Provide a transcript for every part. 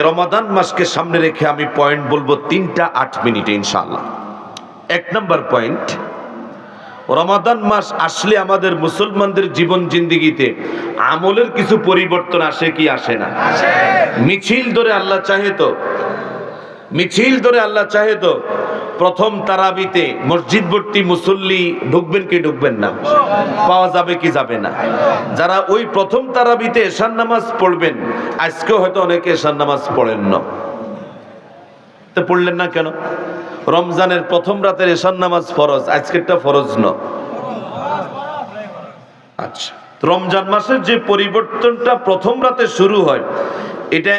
রমাদান মাসকে সামনে রেখে আমি পয়েন্ট বলব তিনটা আট মিনিটে ইনশাল্লাহ এক নম্বর পয়েন্ট রমাদান মাস আসলে আমাদের মুসলমানদের জীবন জিন্দিগিতে আমলের কিছু পরিবর্তন আসে কি আসে না? মিছিল ধরে আল্লাহ চাহে তো? মিছিল ধরে আল্লাহ চাহে তো? প্রথম তারাবিতে মসজিদ ভর্তি মুসল্লি ঢুকবেন কি ঢুকবেন না? পাওয়া যাবে কি যাবে না? যারা ওই প্রথম তারাবিতে এশান নামাজ পড়বেন, আজকেও হয়তো অনেকে এশান নামাজ পড়েন না। তো পড়লেন না কেন? রমজানের প্রথম রাতের এশান নামাজ ফরজ, আজকেরটা ফরজ ন। আচ্ছা। রমজান মাসের যে পরিবর্তনটা প্রথম রাতে শুরু হয়, এটা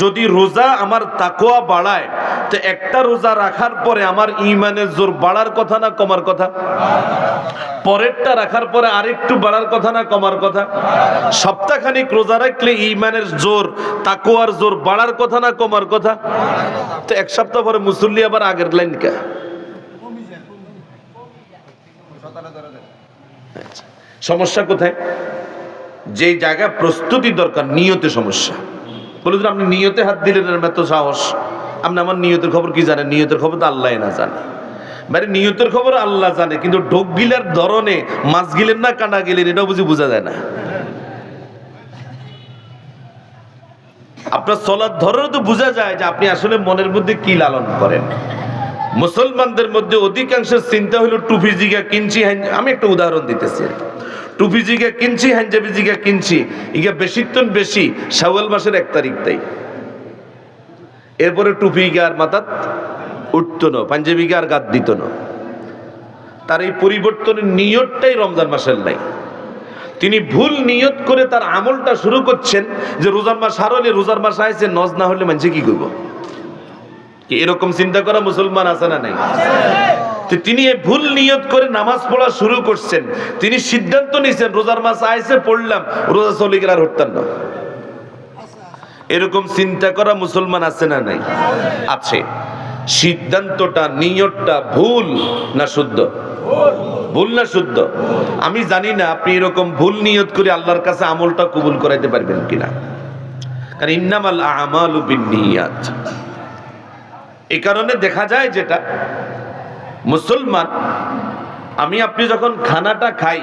যদি রোজা আমার তাকোয়া বাড়ায়, তো একটা রোজা রাখার পরে আমার ইমানের জোর বাড়ার কথা না কমার কথা? পরেরটা রাখার পরে আরেকটু বাড়ার কথা না কমার কথা? সপ্তাহখানিক রোজা রাখলে ইমানের জোর তাকোয়ার জোর বাড়ার কথা না কমার কথা? তো এক সপ্তাহ পরে মুসল্লি আবার আগের লাইন কে সমস্যা কোথায়? যেই জায়গা প্রস্তুতি দরকার, নিয়তে সমস্যা। বলে দিন আপনি নিয়তে হাত দিলেন এত সাহস। আপনি আমার নিয়তের খবর কি জানেন? নিয়তের খবর তো আল্লাহ না জানে। মানে নিয়তের খবর আল্লাহ জানে, কিন্তু ঢোক গিলার ধরনে মাছ গিলেন না, কানা গেলেন, এটাও বুঝি বোঝা যায় না। আপনার চলার ধরনে তো বোঝা যায় যে আপনি আসলে মনের মধ্যে কি লালন করেন। মুসলমানদের মধ্যে অধিকাংশের চিন্তা হলো টুপি জিগা কিনছি হাইন- আমি একটা উদাহরণ দিতেছি টুপি জিগা কিনছি হাঞ্জাবি জিগা কিনছি। ইগা বেশিত্তন বেশি শাওয়াল মাসের এক তারিখ তাই। এরপরে টুপি আর মাথাত উঠতো না পাঞ্জাবি আর গাদ দিত না তার এই পরিবর্তনের নিয়তটাই রমজান মাসের নাই। তিনি ভুল নিয়ত করে তার আমলটা শুরু করছেন যে রোজার মাস আর হলে রোজার মাস আইছে, নজ না হলে মানুষে কি করব? এরকম চিন্তা করা মুসলমান আছে না নাই? তিনি ভুল নিয়ত করে নামাজ পড়া শুরু করছেন। তিনি সিদ্ধান্ত নিয়েছেন, রোজার মাস আইসে পড়লাম, রোজা চলে গেলে আর না। এরকম চিন্তা করা মুসলমান আছে না নাই? আছে। সিদ্ধান্তটা, নিয়তটা ভুল না শুদ্ধ? ভুল না শুদ্ধ? আমি জানি না আপনি এরকম ভুল নিয়ত করে আল্লাহর কাছে আমলটা কবুল করাইতে পারবেন কিনা। কারণ ইন্নামাল আমালু বিন্নিয়াত। এই কারণে দেখা যায় যেটা, মুসলমান, আমি আপনি যখন খানাটা খাই,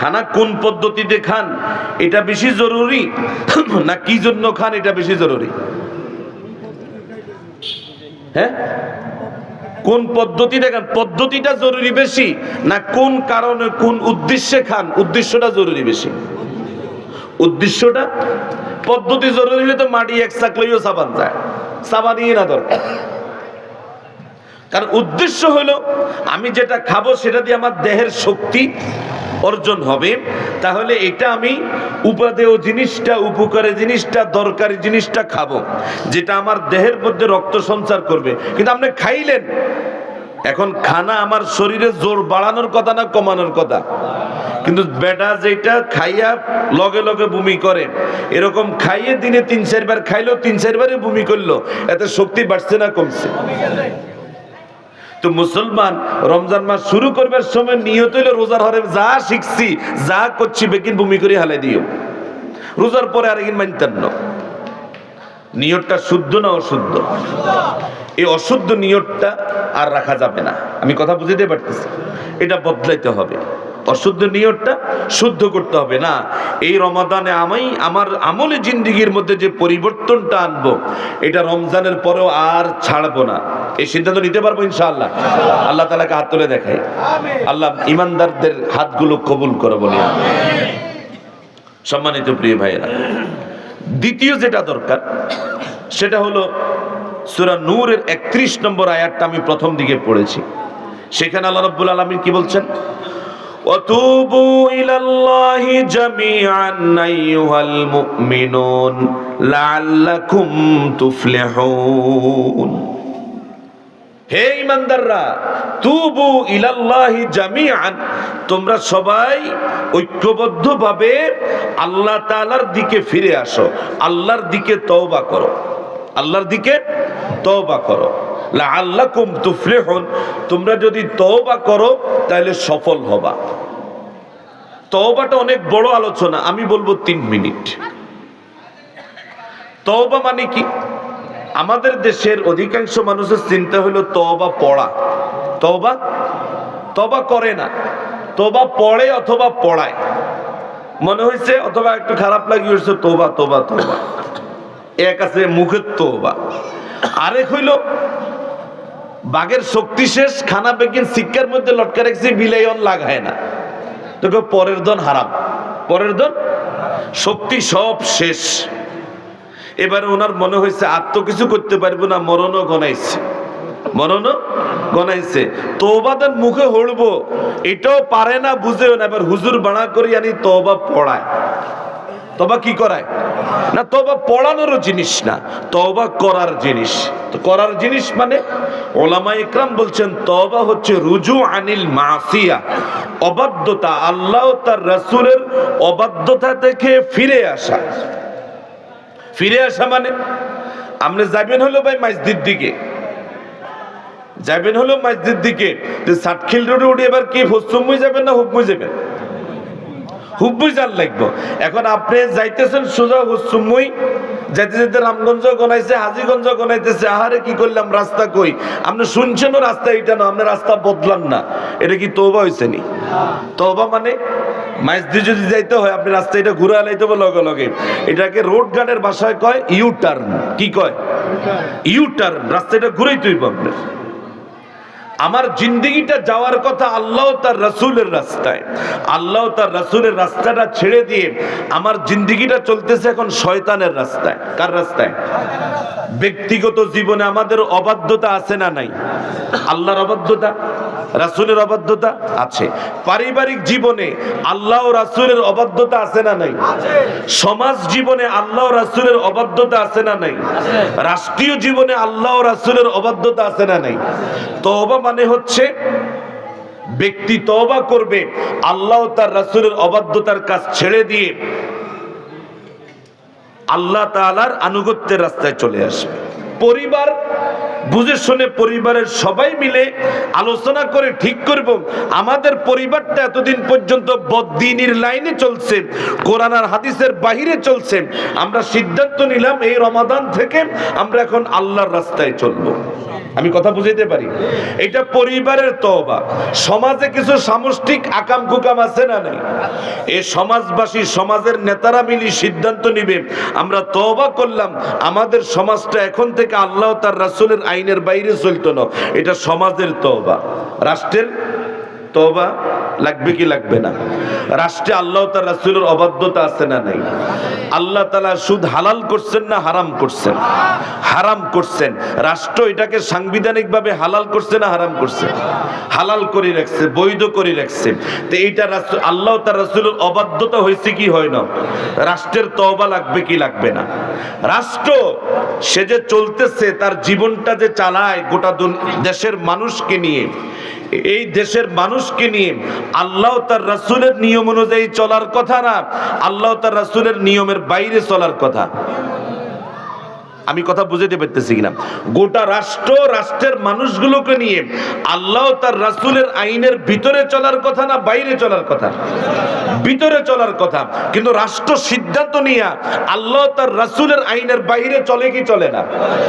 খানা কোন পদ্ধতিতে খান, এটা বেশি জরুরি না কি জন্য খান, এটা বেশি জরুরি? হ্যাঁ? কোন পদ্ধতিতে খান, পদ্ধতিটা জরুরি বেশি না কোন কারণে, কোন উদ্দেশ্যে খান, উদ্দেশ্যটা জরুরি বেশি? উদ্দেশ্যটা, পদ্ধতি জরুরি হলে তো মাটি এক চাক লইও সাবান যায়। সাবানই না দরকার। কারণ উদ্দেশ্য হলো, আমি যেটা খাব সেটা দিয়ে আমার দেহের শক্তি অর্জন হবে। তাহলে এটা আমি উপাদেয় জিনিসটা, উপকারী জিনিসটা, দরকারি জিনিসটা খাব, যেটা আমার দেহের মধ্যে রক্ত সঞ্চার করবে। কিন্তু আপনি খাইলেন, এখন খানা আমার শরীরে জোর বাড়ানোর কথা না কমানোর কথা? কিন্তু বেটা যেটা খাইয়া লগে লগে বমি করে, এরকম খাইয়ে দিনে তিন চারবার খাইলো তিন চারবারে বমি করল, এতে শক্তি বাড়ছে না কমছে। তো মুসলমান রমজান মাস শুরু করবার সময় নিয়ত হইলে রোজার হরে যা শিখছি, যা করছি বেকিন ভূমি করে হালাই দিও। রোজার পরে আরেকদিন মানতেন না। নিয়তটা শুদ্ধ না অশুদ্ধ? এই অশুদ্ধ নিয়তটা আর রাখা যাবে না। আমি কথা বুঝতে পারতেছি। এটা বদলাইতে হবে। অশুদ্ধ নিয়তটা শুদ্ধ করতে হবে না। এই রমাদানে আমি আমার আমলে জিন্দিগির মধ্যে যে পরিবর্তনটা আনব এটা রমজানের পরেও আর ছাড়বো না। এই সিদ্ধান্ত নিতে পারব ইনশাআল্লাহ। আল্লাহ তালাকে হাত তুলে দেখাই। আল্লাহ ইমানদারদের হাতগুলো কবুল করো বলি। সম্মানিত প্রিয় ভাইয়েরা দ্বিতীয় যেটা দরকার সেটা হলো সুরা নূরের একত্রিশ নম্বর আয়াতটা আমি প্রথম দিকে পড়েছি। সেখানে আল্লাহ রব্বুল আলমিন কি বলছেন? وتوبوا إلى الله جميعا أيها المؤمنون لعلكم تفلحون হে ইমানদাররা তুবু ইলাল্লাহি জামিআন তোমরা সবাই ঐক্যবদ্ধভাবে আল্লাহ তাআলার দিকে ফিরে আসো আল্লাহর দিকে তওবা করো আল্লাহর দিকে তওবা করো লাআল্লাকুম তুফলিহুন, তোমরা যদি তওবা করো তাহলে সফল হবা। তওবাটা অনেক বড় আলোচনা, আমি বলব তিন মিনিট। তওবা মানে কি? আমাদের দেশের অধিকাংশ মানুষের চিন্তা হলো তওবা পড়া। তওবা? তবা করে না। তবা পড়ে অথবা পড়ায়। মনে হয়েছে অথবা একটু খারাপ লাগি হয়েছে তোবা তোবা তোবা এক আছে মুখের তোবা আরেক হইল বাঘের শক্তি শেষ, খানা বেগিন শিক্ষার মধ্যে লটকা রেখেছে বিলাইন লাগায় না। তোকে পরের দন হারাম। পরের দন শক্তি সব শেষ। এবারে ওনার মনে হয়েছে, আর তো কিছু করতে পারব না, মরণও গনাইছে। মরণও গনাইছে। তোবাদের মুখে হড়বো, এটাও পারে না, বুঝেও না। এবার হুজুর বাড়া করি আনি তোবা পড়ায়। তবা কি করায়? না, তবা পড়ানোরও জিনিস না, তবা করার জিনিস। তো করার জিনিস মানে ওলামা ইকরাম বলছেন, তবা হচ্ছে রুজু আনিল মাসিয়া, অবাধ্যতা, আল্লাহ তার রাসূলের অবাধ্যতা থেকে ফিরে আসা। ফিরে আসা মানে আপনি যাবেন হলো ভাই মসজিদ দিকে, যাবেন হলো মসজিদ দিকে, যে সাতখিল রোডে উঠে এবার কি পশ্চিমই যাবেন না হুকমই যাবেন? হুব্বুই জান লাগবো। এখন আপনি যাইতেছেন সোজা হুসুমুই যাইতে যেতে রামগঞ্জ গনাইছে, হাজিগঞ্জ গনাইতেছে, আহারে কি করলাম, রাস্তা কই? আপনি শুনছেনও রাস্তা এটা না, আপনি রাস্তা বদলান না। এটা কি তৌবা হয়েছে নি? তৌবা মানে মাইজ দিয়ে যদি যাইতে হয়, আপনি রাস্তা এটা ঘুরে আলাইতে হবে লগে লগে। এটাকে রোড গার্ডের ভাষায় কয় ইউ টার্ন কি কয়? ইউ টার্ন রাস্তাটা ঘুরেই তুইব আপনার। আমার জিন্দগিটা যাওয়ার কথা আল্লাহ তার রসুলের রাস্তায়। আল্লাহ তার রসুলের রাস্তাটা ছেড়ে দিয়ে আমার জিন্দগিটা চলতেছে এখন শয়তানের রাস্তায়। কার রাস্তায়? ব্যক্তিগত জীবনে আমাদের অবাধ্যতা আছে না নাই? আল্লাহর অবাধ্যতা? রাসুলের অবাধ্যতা আছে। পারিবারিক জীবনে আল্লাহ রাসুলের অবাধ্যতা আছে না নাই? সমাজ জীবনে আল্লাহ রাসুলের অবাধ্যতা আছে না নাই? রাষ্ট্রীয় জীবনে আল্লাহ রাসুলের অবাধ্যতা আছে না নাই? তওবা মানে হচ্ছে ব্যক্তি তবা করবে, আল্লাহ তার রাসুলের অবাধ্যতার কাজ ছেড়ে দিয়ে আল্লাহ তালার আনুগত্যের রাস্তায় চলে আসবে। পরিবার বুঝে শুনে পরিবারের সবাই মিলে আলোচনা করে ঠিক করব। আমাদের পরিবারটা এতদিন পর্যন্ত বদ্দিনীর লাইনে চলছে, কোরআন আর হাদিসের বাহিরে চলছে। আমরা সিদ্ধান্ত নিলাম এই রমাদান থেকে আমরা এখন আল্লাহর রাস্তায় চলবো। আমি কথা বুঝাইতে পারি? এটা পরিবারের তওবা। সমাজে কিছু সামষ্টিক আকাম কুকাম আছে না নাই? এ সমাজবাসী, সমাজের নেতারা মিলি সিদ্ধান্ত নিবে। আমরা তওবা করলাম। আমাদের সমাজটা এখন থেকে আল্লাহ তার রাসূলের আইনের বাইরে চলতো না। এটা সমাজের তওবা। রাষ্ট্রের তওবা। লাগবে কি লাগবে না? রাষ্ট্রে আল্লাহ তার রাসূলের অবাধ্যতা আছে না নাই? আল্লাহ তাআলা সুদ হালাল করছেন না হারাম করছেন? হারাম করছেন। রাষ্ট্র এটাকে সাংবিধানিকভাবে হালাল করছে না হারাম করছে? হালাল করে রাখছে, বৈধ করে রাখছে। তো এইটা আল্লাহ তার রাসূলের অবাধ্যতা হয়েছে কি হয় না? রাষ্ট্রের তওবা লাগবে কি লাগবে না? রাষ্ট্র, সে যে চলতেছে, তার জীবনটা যে চালায় গোটা দেশের মানুষকে নিয়ে, এই দেশের মানুষকে নিয়ে আল্লাহ তার রাসুলের নিয়ম অনুযায়ী চলার কথা না। আল্লাহ তার রাসুলের নিয়মের বাইরে চলার কথা। আমি কথা বুঝাইতে পারতেছি কিনা? গোটা রাষ্ট্র, রাষ্ট্রের মানুষগুলোকে নিয়ে আল্লাহ তার রাসূলের আইনের ভিতরে চলার কথা না বাইরে চলার কথা? ভিতরে চলার কথা। কিন্তু রাষ্ট্র সিদ্ধান্ত নিয়ে আল্লাহ তার রাসূলের আইনের বাইরে চলে কি চলে না?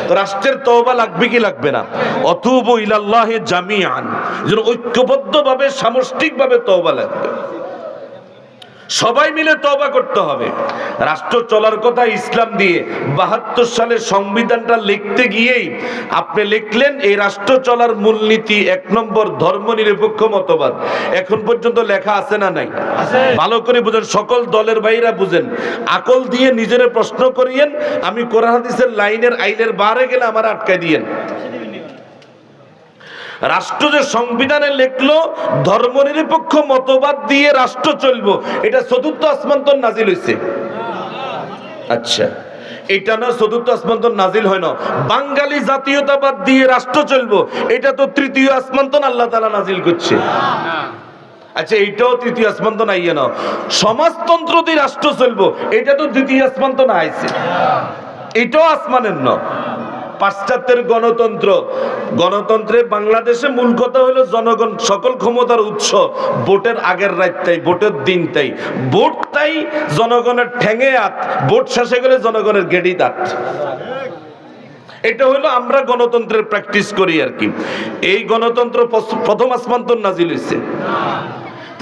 রাষ্ট্রের তওবা লাগবে কি লাগবে না? অতুবু ইলাল্লাহি জামিআন। যেন ঐক্যবদ্ধভাবে, সামষ্টিকভাবে তওবা লাগবে। সবাই মিলে তবা করতে হবে। রাষ্ট্র চলার কথা ইসলাম দিয়ে বাহাত্তর সালের সংবিধানটা লিখতে গিয়েই আপনি লিখলেন এই রাষ্ট্র চলার মূলনীতি এক নম্বর ধর্ম নিরপেক্ষ মতবাদ। এখন পর্যন্ত লেখা আছে না নাই? ভালো করে বুঝেন সকল দলের বাইরা বুঝেন। আকল দিয়ে নিজের প্রশ্ন করিয়েন আমি কোরআন হাদিসের লাইনের আইনের বারে গেলে আমার আটকায় দিয়েন। রাষ্ট্র যে সংবিধানে লিখলো, ধর্মনিরপেক্ষ মতবাদ দিয়ে রাষ্ট্র চলবো, এটা চতুর্থ আসমান তো নাজিল হয়েছে আচ্ছা এটা না চতুর্থ আসমান তো নাজিল হয় না। বাঙালি জাতীয়তাবাদ দিয়ে রাষ্ট্র চলবো, এটা তো তৃতীয় আসমান তো আল্লাহ তালা নাজিল করছে। আচ্ছা এইটাও তৃতীয় আসমান তো নাইয়ে না সমাজতন্ত্র দিয়ে রাষ্ট্র চলবো, এটা তো দ্বিতীয় আসমান তো না আইছে এটাও আসমানের ন। পাশ্চাত্যের গণতন্ত্র। গণতন্ত্রে বাংলাদেশে মূল কথা হলো জনগণ, সকল ক্ষমতার উৎস, ভোটের আগের রাতটাই, ভোটের দিনটাই। ভোটটাই জনগণের ঠেঙে আত, ভোট শেষে গেলে জনগণের গেড়ি দাঁত। এটা হলো আমরা গণতন্ত্রের প্র্যাকটিস করি আর কি। এই গণতন্ত্র প্রথম আসমান্তর নাজিল হয়েছে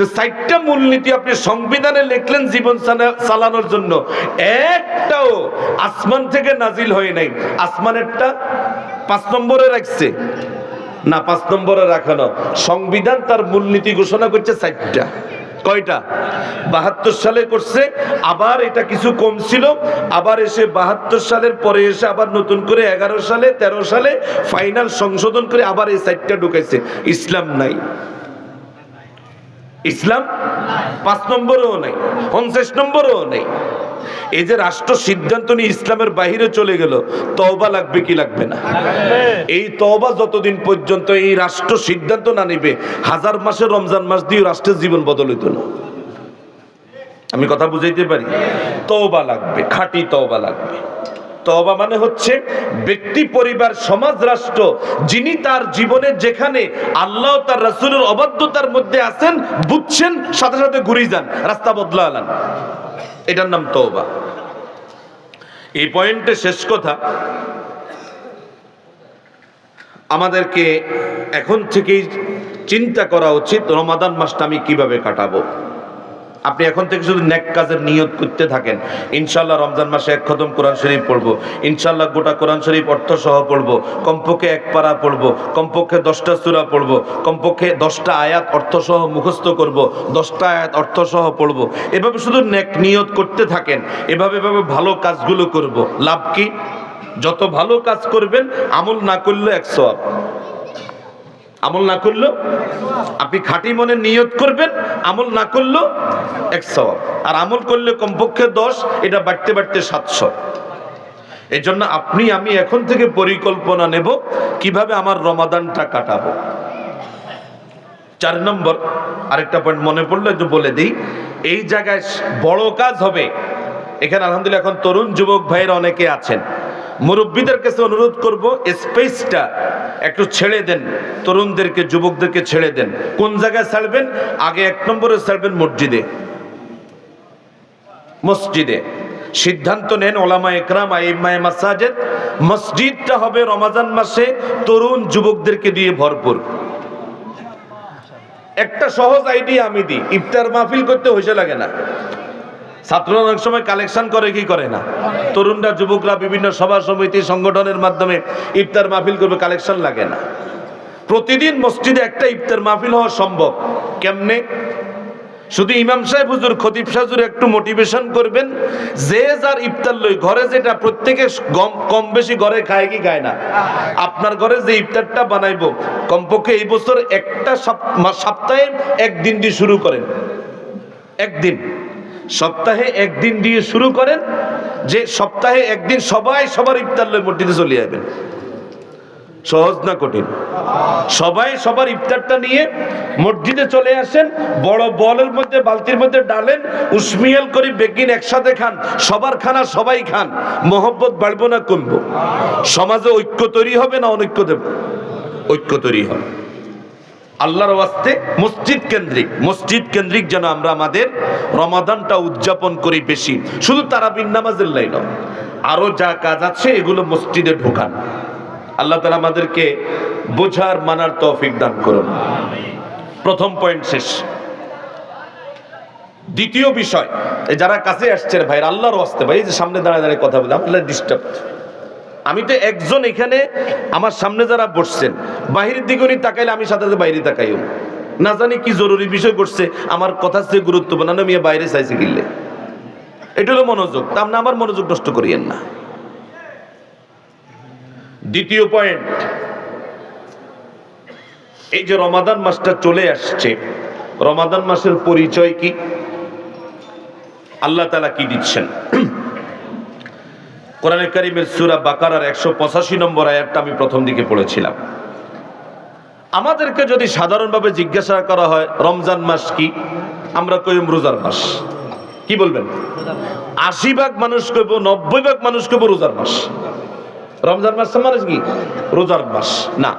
তো চারটা মূলনীতি আপনি সংবিধানে লিখলেন জীবন চালানোর জন্য। একটাও আসমান থেকে নাজিল হয় নাই। আসমানেরটা পাঁচ নম্বরে রাখছে। না, পাঁচ নম্বরে রাখানো সংবিধান তার মূলনীতি ঘোষণা করছে চারটা। কয়টা? বাহাত্তর সালে করছে, আবার এটা কিছু কম ছিল, আবার এসে বাহাত্তর সালের পরে এসে আবার নতুন করে এগারো সালে, তেরো সালে ফাইনাল সংশোধন করে আবার এই সাইটটা ঢুকাইছে। ইসলাম নাই। ইসলাম পাঁচ নম্বরেও নেই, পঞ্চাশ নম্বরেও নেই। এই যে রাষ্ট্র সিদ্ধান্ত নিয়ে ইসলামের বাহিরে চলে গেল, তওবা লাগবে কি লাগবে না? এই তওবা যতদিন পর্যন্ত এই রাষ্ট্র সিদ্ধান্ত না নিবে, হাজার মাসে রমজান মাস দিয়ে রাষ্ট্রের জীবন বদল হইতো না। আমি কথা বুঝাইতে পারি? তওবা লাগবে, খাঁটি তওবা লাগবে। তওবা মানে হচ্ছে ব্যক্তি, পরিবার, সমাজ, রাষ্ট্র যিনি তার জীবনে যেখানে আল্লাহ তার রাসূলের অবাধ্যতার মধ্যে আছেন, বুঝছেন, সাথে সাথে ঘুরে যান। রাস্তা বদলা আলান। এটার নাম তওবা। এই পয়েন্টে শেষ কথা, আমাদেরকে এখন থেকেই চিন্তা করা উচিত, রমাদান মাসটা আমি কীভাবে কাটাবো। আপনি এখন থেকে শুধু নেক কাজের নিয়ত করতে থাকেন। ইনশাল্লাহ রমজান মাসে এক খতম কোরআন শরীফ পড়ব। ইনশাল্লাহ গোটা কোরআন শরীফ অর্থ সহ পড়ব। কমপক্ষে এক পারা পড়ব। কমপক্ষে দশটা সুরা পড়ব। কমপক্ষে দশটা আয়াত অর্থ সহ মুখস্থ করব। দশটা আয়াত অর্থ সহ পড়ব। এভাবে শুধু নেক নিয়ত করতে থাকেন। এভাবে এভাবে ভালো কাজগুলো করব। লাভ কি? যত ভালো কাজ করবেন, আমল না করলে এক সওয়াব। আমল না করল, আপনি খাঁটি মনে নিয়ত করবেন, আমল না করল, এক আর আমল করলে কমপক্ষে দশ, এটা বাড়তে বাড়তে সাতশো। এই জন্য আপনি, আমি এখন থেকে পরিকল্পনা নেব কীভাবে আমার রমাদানটা কাটাবো। চার নম্বর, আরেকটা পয়েন্ট মনে পড়ল একটু বলে দিই। এই জায়গায় বড় কাজ হবে। এখানে আলহামদুলিল্লাহ, এখন তরুণ যুবক ভাইয়েরা অনেকে আছেন। মুরব্বীদের কাছে অনুরোধ করব স্পেসটা একটু ছেড়ে দেন, তরুণদেরকে, যুবকদেরকে ছেড়ে দেন। কোন জায়গায় ছাড়বেন? আগে এক নম্বরে ছাড়বেন মসজিদে। মসজিদে। সিদ্ধান্ত নেন ওলামা একরাম, আইমায় মাসাজেদ, মসজিদটা হবে রমাজান মাসে তরুণ যুবকদেরকে দিয়ে ভরপুর। একটা সহজ আইডিয়া আমি দিই। ইফতার মাহফিল করতে হইসে লাগে না। ছাত্ররা অনেক সময় কালেকশন করে, কি করে না? তরুণরা, যুবকরা বিভিন্ন সভা, সমিতি, সংগঠনের মাধ্যমে ইফতার মাহফিল করবে কালেকশন লাগে না। প্রতিদিন মসজিদে একটা ইফতার মাহফিল হওয়া সম্ভব। কেমনে? শুধু ইমাম সাহেব হুজুর, খতিব সাহুর একটু মোটিভেশন করবেন, যে যার ইফতার লই, ঘরে যেটা প্রত্যেকে কম বেশি ঘরে খায় কি খায় না? আপনার ঘরে যে ইফতারটা বানাইবো, কমপক্ষে এই বছর একটা সপ্তাহে একদিন দিয়ে শুরু করেন। একদিন। সপ্তাহে একদিন দিয়ে শুরু করেন, যে সপ্তাহে একদিন সবাই সবার ইফতার লই মসজিদে চলে যাবেন। সহজ না কঠিন? সবাই সবার ইফতারটা নিয়ে মসজিদে চলে আসেন, বড় বলের মধ্যে, বালতির মধ্যে ডালেন, উসমিয়াল করে বেগিন একসাথে খান, সবার খানা সবাই খান, মোহব্বত বাড়বো না কমবো। সমাজে ঐক্য তৈরি হবে না অনৈক্য দেব? ঐক্য তৈরি হবে। আল্লাহর ওয়াস্তে মসজিদ কেন্দ্রিক। মসজিদ কেন্দ্রিক যেন আমরা আমাদের রমাদানটা উদযাপন করি বেশি। শুধু তারাবিন নামাজের লাইন। আরও যা কাজ আছে এগুলো মসজিদে ঢোকান। আল্লাহ তালা আমাদেরকে বোঝার, মানার তৌফিক দান করুন। প্রথম পয়েন্ট শেষ। দ্বিতীয় বিষয় যারা কাছে আসছেন ভাই আল্লাহর ওয়াস্তে, ভাই যে সামনে দাঁড়ায় দাঁড়িয়ে কথা বলে, আপনার ডিস্টার্ব আমি তো একজন এখানে আমার সামনে যারা বসছেন, বাহিরের দিকে উনি তাকাইলে আমি সাথে সাথে বাইরে তাকাইও। না জানি কি জরুরি বিষয় করছে, আমার কথা চেয়ে গুরুত্বপূর্ণ, না আমি বাইরে চাইছি কিনলে এটা হলো মনোযোগ, তা না আমার মনোযোগ নষ্ট করিয়েন না। দ্বিতীয় পয়েন্ট এই যে রমাদান মাসটা চলে আসছে, রমাদান মাসের পরিচয় কি? আল্লাহ তালা কি দিচ্ছেন? কোরআনে কারিমের সুরা বাকারার একশো পঁচাশি নম্বর আয়াতটা আমি প্রথম দিকে পড়েছিলাম। আমাদেরকে যদি সাধারণভাবে জিজ্ঞাসা করা হয়, রমজান মাস কি? আমরা কইম রোজার মাস। কি বলবেন? আশি ভাগ মানুষ কইব, নব্বই ভাগ মানুষ কইব রোজার মাস। রমজান মাস মানে কি? রোজার মাস। না,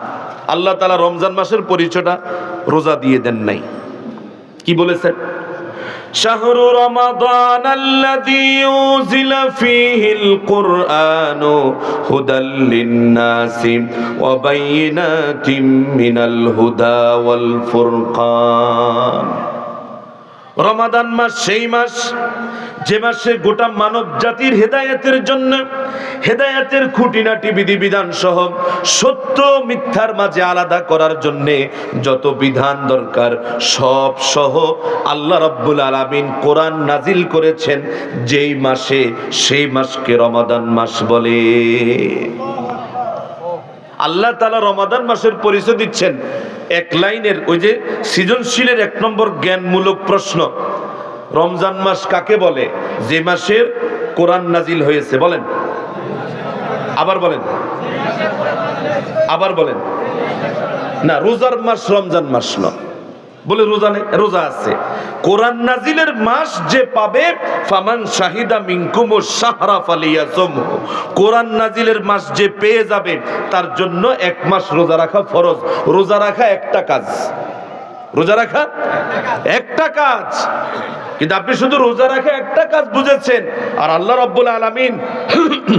আল্লাহ তালা রমজান মাসের পরিচয়টা রোজা দিয়ে দেন নাই। কি বলেছেন? شهر رمضان الذي أنزل فيه القرآن هدى للناس وبينات من الهدى والفرقان রমাদান মাস সেই মাস যে মাসে গোটা মানব জাতির হেদায়েতের জন্য হেদায়েতের খুঁটিনাটি বিধিবিধান সহ সত্য মিথ্যার মাঝে আলাদা করার জন্য যত বিধান দরকার, সব সহ আল্লাহ রব্বুল আলামিন কোরআন নাজিল করেছেন, যেই মাসে সেই মাসকে রমাদান মাস বলে। আল্লাহ তালা রমাদান মাসের পরিচয় দিচ্ছেন। এক লাইনের ওই যে সৃজনশীলের এক নম্বর জ্ঞানমূলক প্রশ্ন রমজান মাস কাকে বলে? যে মাসের কোরআন নাজিল হয়েছে, বলেন। আবার বলেন। আবার বলেন। না, রোজার মাস রমজান মাস নয় বলে রোজা নেই, রোজা আছে। কোরআন নাজিলের মাস যে পাবে, ফামান শাহিদা মিনকুম শাহরা ফালিয়াসুম কোরআন নাজিলের মাস যে পেয়ে যাবে, তার জন্য এক মাস রোজা রাখা ফরজ। রোজা রাখা একটা কাজ। রোজা রাখা? একটা কাজ। কিন্তু আপনি শুধু রোজা রাখা একটা কাজ বুঝেছেন। আর আল্লাহ রব্বুল আলামিন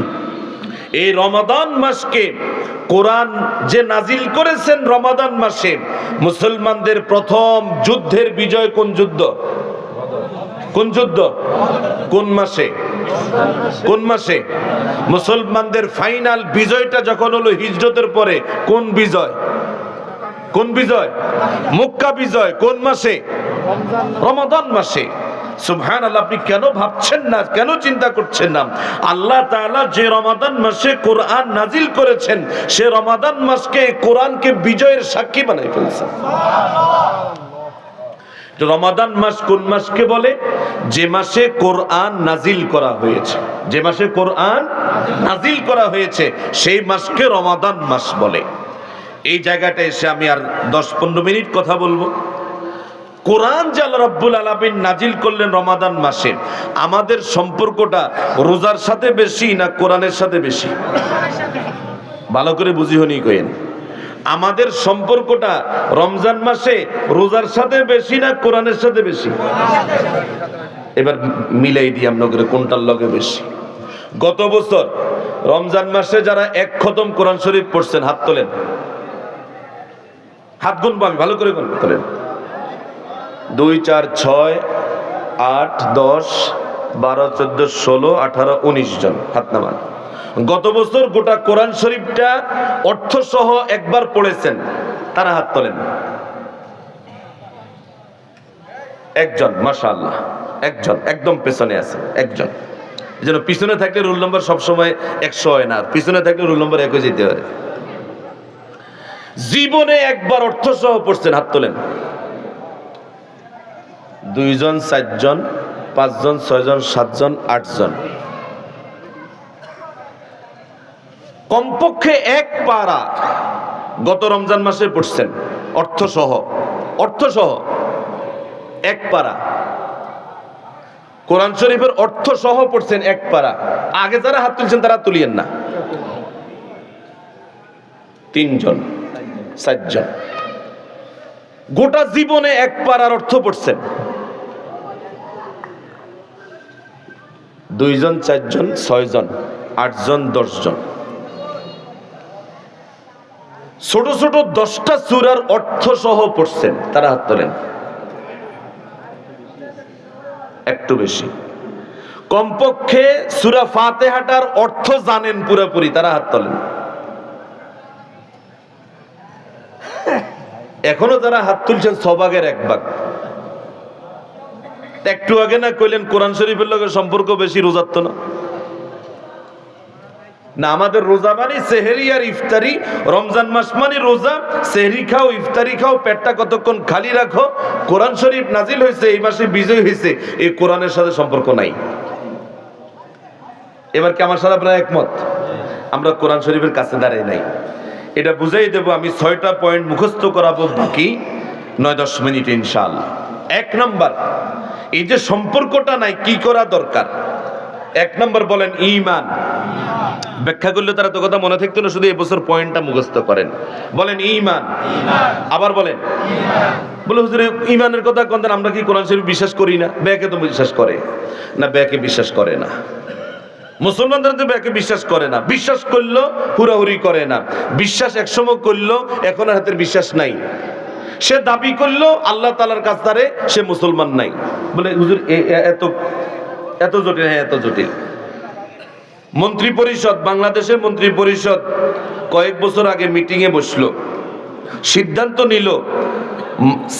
এই রমাদান মাসকে কোরআন যে নাজিল করেছেন রমাদান মাসে, মুসলমানদের প্রথম যুদ্ধের বিজয় কোন যুদ্ধ? কোন যুদ্ধ? কোন মাসে? কোন মাসে? মুসলমানদের ফাইনাল বিজয়টা যখন হলো হিজরতের পরে, কোন বিজয়? কোন বিজয়? মক্কা বিজয় কোন মাসে? রমাদান মাসে। সুবহান আল্লাহ আপনি কেন ভাবছেন না? কেন চিন্তা করছেন না? আল্লাহ তাআলা যে রমাদান মাসে কোরআন নাজিল করেছেন, সে রমাদান মাসকে কোরআনকে বিজয়ের সাক্ষী বানাই ফেলছেন রমাদান মাস কোন মাসকে বলে? যে মাসে কোরআন নাজিল করা হয়েছে। যে মাসে কোরআন নাজিল করা হয়েছে, সেই মাসকে রমাদান মাস বলে। এই জায়গাটা এসে আমি আর দশ পনেরো মিনিট কথা বলব। কোরআন জাল রব্বুল আলমিন নাজিল করলেন রমাদান মাসে, আমাদের সম্পর্কটা রোজার সাথে বেশি না কোরআনের সাথে বেশি? ভালো করে বুঝি হনি কইেন আমাদের সম্পর্কটা রমজান মাসে রোজার সাথে বেশি না কোরআনের সাথে বেশি? এবার মিলাই দিই আপনাদের কোনটার লগে বেশি। গত বছর রমজান মাসে যারা এক খতম কোরআন শরীফ পড়ছেন, হাত তোলেন। হাত গুনবো আমি, ভালো করে গুনবো। তোলেন দুই, চার, ছয়, আট, দশ, বারো, চোদ্দ, ষোলো, আঠারো, উনিশ জন হাত নামান। গত বছর গোটা কোরআন শরীফটা অর্থ সহ একবার পড়েছেন, তারা হাত তোলেন। একজন আল্লাহ একজন, একদম পেছনে আছে, একজন। যেন পিছনে থাকলে রোল নম্বর সবসময় একশো হয় না পিছনে থাকলে রোল নম্বর একই যেতে হয়। জীবনে একবার অর্থ সহ পড়ছেন, হাত তোলেন। দুইজন, চারজন, পাঁচজন, ছয়জন, সাতজন, আটজন। কমপক্ষে এক পারা গত রমজান মাসে পড়ছেন অর্থ সহ অর্থ সহ এক পারা। কোরআন শরীফের অর্থ সহ পড়ছেন এক পারা। আগে যারা হাত তুলছেন, তারা তুলিয়েন না। তিনজন। চারজন গোটা জীবনে এক পারার অর্থ পড়ছেন দুইজন, চারজন, ছয়জন, আটজন, দশজন। ছোট ছোট দশটা সুরার অর্থ সহ পড়ছেন তারা হাত তোলেন। একটু বেশি। কমপক্ষে সুরা ফাতেহাটার অর্থ জানেন পুরোপুরি। তারা হাত তোলেন। এখনও যারা হাত তুলছেন, সবাগের এক ভাগ। একটু আগে না কইলেন, কোরআন শরীফের লোকের সম্পর্ক বেশি রোজাত্ত না? না, আমাদের রোজা মানে সেহেরি আর ইফতারি। রমজান মাস মানে রোজা, সেহরি খাও, ইফতারি খাও, পেটটা কতক্ষণ খালি রাখো। কোরআন শরীফ নাজিল হয়েছে, এই মাসে বিজয় হয়েছে, এই কোরআনের সাথে সম্পর্ক নাই। এবার কি আমার সাথে আপনার একমত? আমরা কোরআন শরীফের কাছে দাঁড়াই নাই। এটা বুঝাই দেব, আমি ছয়টা পয়েন্ট মুখস্থ করাবো, বাকি নয় দশ মিনিট ইনশাআল্লাহ। এক নম্বর, এই যে সম্পর্কটা নাই, কি করা দরকার? এক নম্বর বলেন ইমান। ব্যাখ্যা করলে তারা তো কথা মনে থাকতো না, শুধু এবছর পয়েন্টটা মুখস্থ করেন। বলেন ইমান। আবার বলেন, বলে হুজুর, ইমানের কথা কোন আমরা কি কোরআন শরীফ বিশ্বাস করি না? ব্যাকে তো বিশ্বাস করে। না, ব্যাকে বিশ্বাস করে না। মুসলমানরা তো ব্যাকে বিশ্বাস করে না। বিশ্বাস করল, হুড়াহুড়ি করে না। বিশ্বাস একসময় করল, এখন আর হাতের বিশ্বাস নাই। সে দাবি করল, আল্লাহ তালার কাছ তারে সে মুসলমান নাই। বলে, হুজুর এত এত জটিল হ্যাঁ এত জটিল। মন্ত্রী পরিষদ বাংলাদেশের মন্ত্রী পরিষদ কয়েক বছর আগে মিটিংয়ে বসল। সিদ্ধান্ত নিল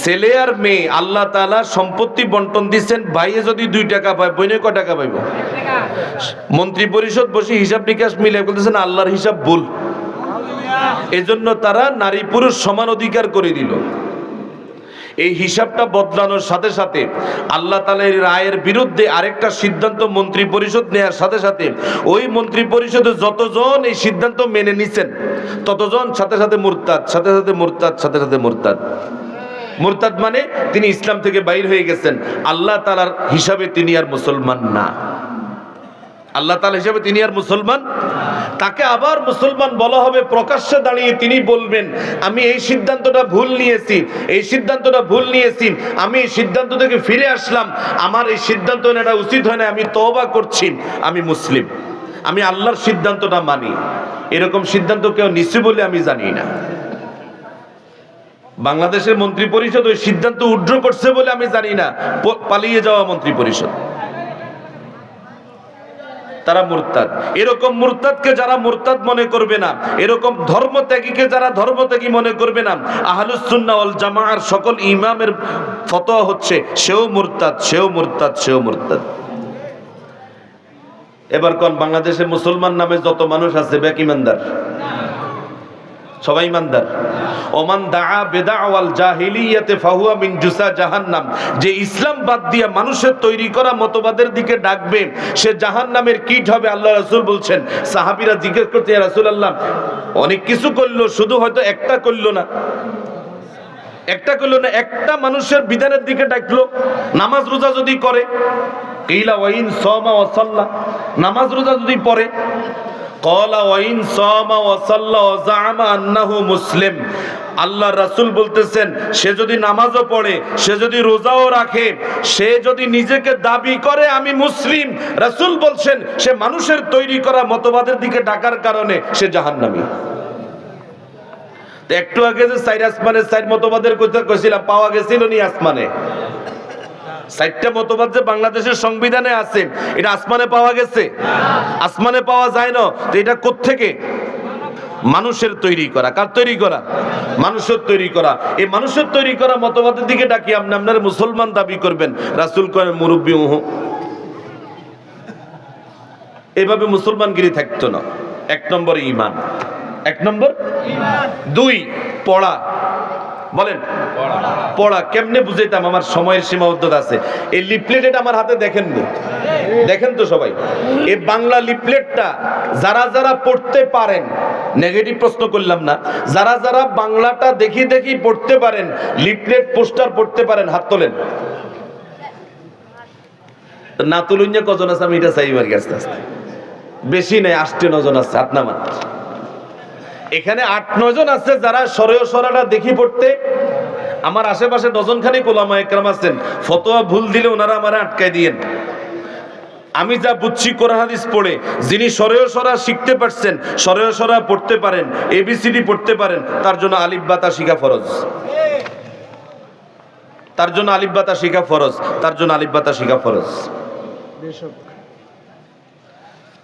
ছেলে আর মেয়ে, আল্লাহ তালা সম্পত্তি বন্টন দিচ্ছেন, ভাইয়ে যদি দুই টাকা পায় বইনে ক টাকা পাইব? মন্ত্রী পরিষদ বসে হিসাব নিকাশ মিলে বলতেছেন, আল্লাহর হিসাব ভুল। এজন্য তারা নারী পুরুষ সমান অধিকার করে দিল। এই হিসাবটা বদলানোর সাথে সাথে আল্লাহ তালা রায়ের বিরুদ্ধে আরেকটা সিদ্ধান্ত মন্ত্রী পরিষদ নেয়ার সাথে সাথে ওই মন্ত্রী পরিষদে যতজন এই সিদ্ধান্ত মেনে নিছেন, ততজন সাথে সাথে মুরতাদ, সাথে সাথে মুরতাদ, সাথে সাথে মুরতাদ। মুরতাদ মানে তিনি ইসলাম থেকে বাইর হয়ে গেছেন। আল্লাহ তালার হিসাবে তিনি আর মুসলমান না। আল্লাহ তালা হিসাবে তিনি আর মুসলমান তাকে আবার মুসলমান বলা হবে, প্রকাশ্যে দাঁড়িয়ে তিনি বলবেন, আমি এই সিদ্ধান্তটা ভুল নিয়েছি, এই সিদ্ধান্তটা ভুল নিয়েছি, আমি এই সিদ্ধান্ত থেকে ফিরে আসলাম, আমার এই সিদ্ধান্ত নেওয়াটা উচিত হয় না আমি তওবা করছি, আমি মুসলিম, আমি আল্লাহর সিদ্ধান্তটা মানি। এরকম সিদ্ধান্ত কেউ নিশ্চয় বলে আমি জানি না। বাংলাদেশের মন্ত্রী পরিষদ ওই সিদ্ধান্ত উড্র করছে বলে আমি জানি না পালিয়ে যাওয়া মন্ত্রী পরিষদ। তারা মুরতাদ। এরকম মুরতাদকে যারা মুরতাদ মনে করবে না, এরকম ধর্ম ত্যাগীকে যারা ধর্মত্যাগী মনে করবে না আহলুস সুন্নাহ ওয়াল জামাআর সকল ইমামের ফতোয়া হচ্ছে, সেও মুরতাদ সেও মুরতাদ সেও মুরতাদ। এবার কোন বাংলাদেশে মুসলমান নামে যত মানুষ আছে, ব্যাক ইমানদার। সবাই ইমানদার। ওমান দাআ বেদা ওয়াল জাহিলিয়াতে ফাহুয়া মিন জুসা জাহান্নাম। যে ইসলাম বাদ দিয়া মানুষের তৈরি করা মতবাদের দিকে ডাকবে, সে জাহান্নামের কীট হবে আল্লাহ রাসূল বলছেন। সাহাবীরা জিজ্ঞেস করতে ইয়া রাসূলুল্লাহ, অনেক কিছু করল, শুধু হয়তো একটা করল না? একটা করল না, একটা মানুষের বিধানের দিকে ডাকলো। নামাজ রোজা যদি করে, কিলা ওয়াইন সমা ওয়া সাল্লা, নামাজ রোজা যদি পড়ে মুসলিম। আল্লাহ রাসূল বলতেছেন, সে যদি নামাজও পড়ে, সে যদি রোজাও রাখে, সে যদি নিজেকে দাবি করে আমি মুসলিম, রাসূল বলছেন, সে মানুষের তৈরি করা মতবাদের দিকে ডাকার কারণে সে জাহান্নামী। একটু আগে যে সাইড আসমানে সাইড মতবাদের কথা কইছিলাম, পাওয়া গেছিল নি আসমানে? সাইডটা মতবাদ যে বাংলাদেশের সংবিধানে আছে, এটা আসমানে পাওয়া গেছে? আসমানে পাওয়া যায় না, তো এটা কোত্থেকে? মানুষের তৈরি করা, কার তৈরি করা? মানুষের তৈরি করা। এই মানুষের তৈরি করা মতবাদের দিকে ডাকি, আপনি আপনার মুসলমান দাবি করবেন, রাসূল কয় মুরব্বী, উহ। এভাবে মুসলমানগিরি থাকতো না। এক নম্বর ইমান। এক নম্বর? দুই, পড়া। বলেন। পড়া কেমনে বুঝাইতাম? আমার সময়ের সীমাবদ্ধতা আছে। এই লিফলেট এটা আমার হাতে দেখেননি দেখেন তো সবাই। এই বাংলা লিপলেটটা যারা যারা পড়তে পারেন নেগেটিভ প্রশ্ন করলাম না, যারা যারা বাংলাটা দেখি দেখি পড়তে পারেন লিপলেট পোস্টার পড়তে পারেন, হাত তোলেন। না তুলুন যে কজন আছে? আমি এটা চাই আর কি আস্তে আস্তে। বেশি নেই, আষ্টে নজন আছে, হাত নামান। এখানে আট নজন আছে যারা সরেও সরাটা দেখি পড়তে। আমার আশেপাশে ডজনখানি কোলামা একরাম আছেন। ফতোয়া ভুল দিলে ওনারা আমার আটকায় দিয়েন। আমি যা বুঝছি কোরআন হাদিস পড়ে যিনি সরেও সরা শিখতে পারছেন সরেও সরা পড়তে পারেন এবিসিডি পড়তে পারেন তার জন্য আলিফ বাতা শিখা ফরজ। তার জন্য আলিফ বাতা শিখা ফরজ তার জন্য আলিফ বাতা শিখা ফরজ।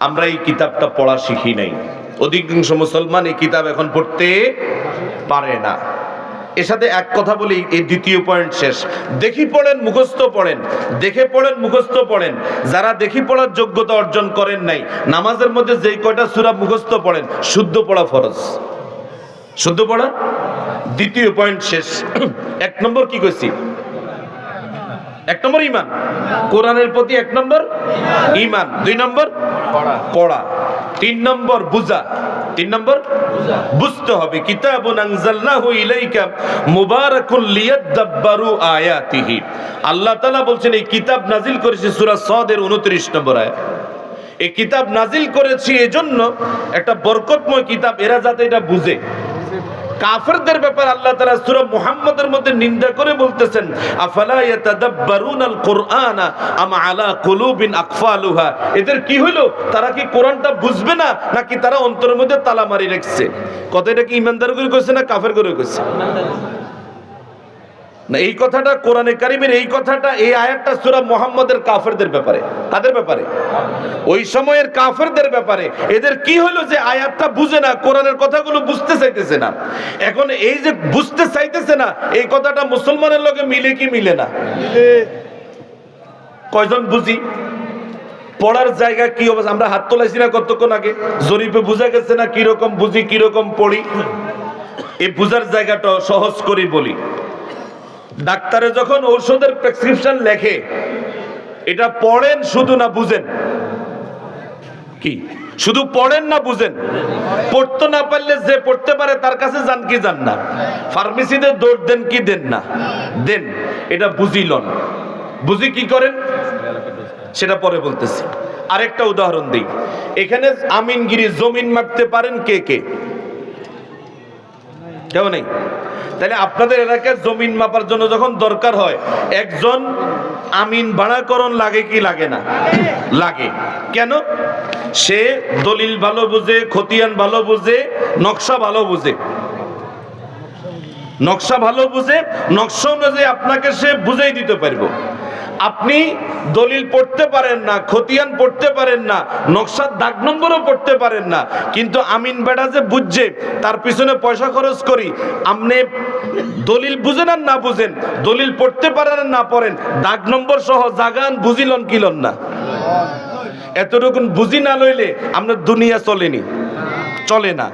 আমরা এই কিতাবটা পড়া শিখি নাই। অধিকাংশ মুসলমান এই কিতাব এখন পড়তে পারে না। এর সাথে এক কথা বলি, এই দ্বিতীয় পয়েন্ট শেষ। দেখি পড়েন, মুখস্থ পড়েন। দেখে পড়েন, মুখস্থ পড়েন। যারা দেখি পড়ার যোগ্যতা অর্জন করেন নাই, নামাজের মধ্যে যেই কয়টা সুরা মুখস্থ পড়েন, শুদ্ধ পড়া ফরজ। শুদ্ধ পড়া? দ্বিতীয় পয়েন্ট শেষ। এক নম্বর কি কইছি? এক নম্বর ইমান। কোরআনের প্রতি এক নম্বর ইমান। দুই নম্বর? পড়া। তিন নম্বর বুঝা তিন নম্বর? বুঝতে হবে কিতাবুন আনজালনাহু ইলাইকা মুবারাকুন লিয়াদাব্বারু আয়াতিহি। আল্লাহ তাআলা বলছেন এই কিতাব নাজিল করেছে সূরা সদের 29 নম্বর আয়াত। এই কিতাব নাজিল করেছি এজন্য একটা বরকতময় কিতাব এরা যাতে এটা বুঝে। কাফেরদের ব্যাপার আল্লাহ তাআলা সূরা মুহাম্মাদের মধ্যে নিন্দা করে বলতেছেন, আফালা ইয়াতাদাব্বারুনাল কুরআনা আম আলা কুলুবিন আকফালুহা? এদের কি হলো তারা কি কোরআনটা বুঝবে না, নাকি তারা অন্তরের মধ্যে তালা মারি রাখছে? কথা এটা কি ইমানদার করে কইছে না কাফের করে কইছে? না এই কথাটা কোরআনে কারিমের এই কথাটা এই আয়াতটা সূরা মুহাম্মদের কাফেরদের ব্যাপারে। কাদের ব্যাপারে? ওই সময়ের কাফেরদের ব্যাপারে। এদের কি হলো যে আয়াতটা বুঝে না কোরআনের কথাগুলো বুঝতে চাইতেছে না। এখন এই যে বুঝতে চাইতেছে না এই কথাটা মুসলমানের লগে মিলে কি মিলে না? কয়জন বুঝি? পড়ার জায়গা কি অবস্থা? আমরা হাত তোলাইছি না কতক্ষণ আগে? জরিপে বোঝা গেছে না কীরকম বুঝি কীরকম পড়ি? এই বুঝার জায়গাটা সহজ করে বলি। ডাক্তারে যখন ঔষধের প্রেসক্রিপশন লেখে, এটা পড়েন শুধু না বুঝেন। কি? শুধু পড়েন না বুঝেন? পড়তে না পারলে যে পড়তে পারে, তার কাছে যান কি যান না? ফার্মেসিতে দৌড় দেন কি দেন না? দেন, এটা বুঝিলন বুঝি কি করেন? সেটা পরে বলতেছি। আরেকটা উদাহরণ দিই। এখানে আমিনগিরি জমিন মাপতে পারেন কে কে? কেউ নেই? তাহলে আপনাদের এলাকার জমিন মাপার জন্য যখন দরকার হয়, একজন আমিন ভাড়াকরণ লাগে কি লাগে না? লাগে। কেন? সে দলিল ভালো বুঝে, খতিয়ান ভালো বুঝে, নকশা ভালো বুঝে। নকশা ভালো বুঝে, নকশা অনুযায়ী আপনাকে সে বুঝাই দিতে পারব। আপনি দলিল পড়তে পারেন না, খতিয়ান পড়তে পারেন না, নকশার দাগ নম্বরও পড়তে পারেন না। কিন্তু আমিন বেড়া যে বুঝছে, তার পিছনে পয়সা খরচ করি, আপনি দলিল বুঝেন আর না বুঝেন, দলিল পড়তে পারেন আর না পড়েন, দাগ নম্বর সহ জাগান বুঝিলন কিলন না। এতটুকুন বুঝি না লইলে আপনার দুনিয়া চলেনি, চলে না।